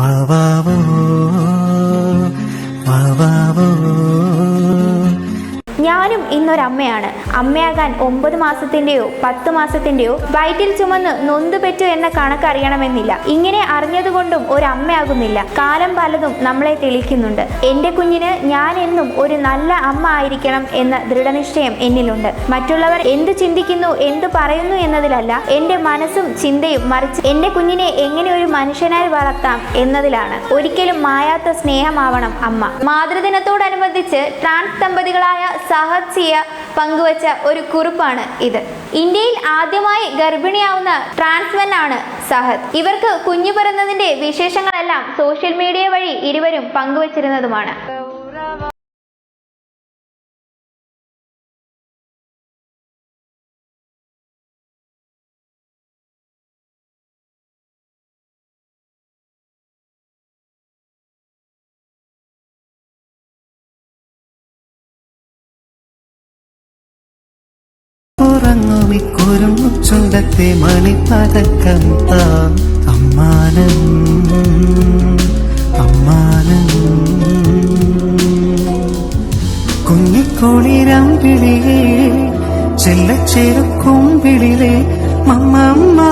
വാവാവോ ഞാനും ഇന്നൊരമ്മയാണ്. അമ്മയാകാൻ ഒമ്പത് മാസത്തിന്റെയോ പത്ത് മാസത്തിന്റെയോ വയറ്റിൽ ചുമന്ന് നൊന്ത് പെറ്റു എന്ന കണക്ക് അറിയണമെന്നില്ല ഇങ്ങനെ അറിഞ്ഞതുകൊണ്ടും അമ്മയാകുന്നില്ല കാലം പലതും നമ്മളെ തെളിയിക്കുന്നുണ്ട്. എന്റെ കുഞ്ഞിന് ഞാൻ എന്നും ഒരു നല്ല അമ്മ ആയിരിക്കണം എന്ന ദൃഢനിശ്ചയം എന്നിലുണ്ട്. മറ്റുള്ളവർ എന്ത് ചിന്തിക്കുന്നു എന്ത് പറയുന്നു എന്നതിലല്ല എന്റെ മനസ്സും ചിന്തയും മറിച്ച് എന്റെ കുഞ്ഞിനെ എങ്ങനെ ഒരു മനുഷ്യനായി വളർത്താം എന്നതിലാണ്. ഒരിക്കലും മായാത്ത സ്നേഹമാവണം അമ്മ. മാതൃദിനത്തോടനുബന്ധിച്ച് ട്രാൻസ് ദമ്പതികളായ സഹദ് സിയ പങ്കുവച്ച ഒരു കുറിപ്പാണ് ഇത്. ഇന്ത്യയിൽ ആദ്യമായി ഗർഭിണിയാവുന്ന ട്രാൻസ്മെൻ ആണ് സഹദ്. ഇവർക്ക് കുഞ്ഞു പിറന്നതിന്റെ വിശേഷങ്ങളെല്ലാം സോഷ്യൽ മീഡിയ വഴി ഇരുവരും പങ്കുവച്ചിരുന്നതുമാണ്. ഉറങ്ങുമിക്കുരുങ്ങു ചുണ്ടത്തെ മണിപ്പതക്കം താ. അമ്മാനം അമ്മാനം. കുഞ്ഞിക്കോളിരാം വിളിയേ ചെല്ലച്ചേർക്കും വിളിലേ മമ്മ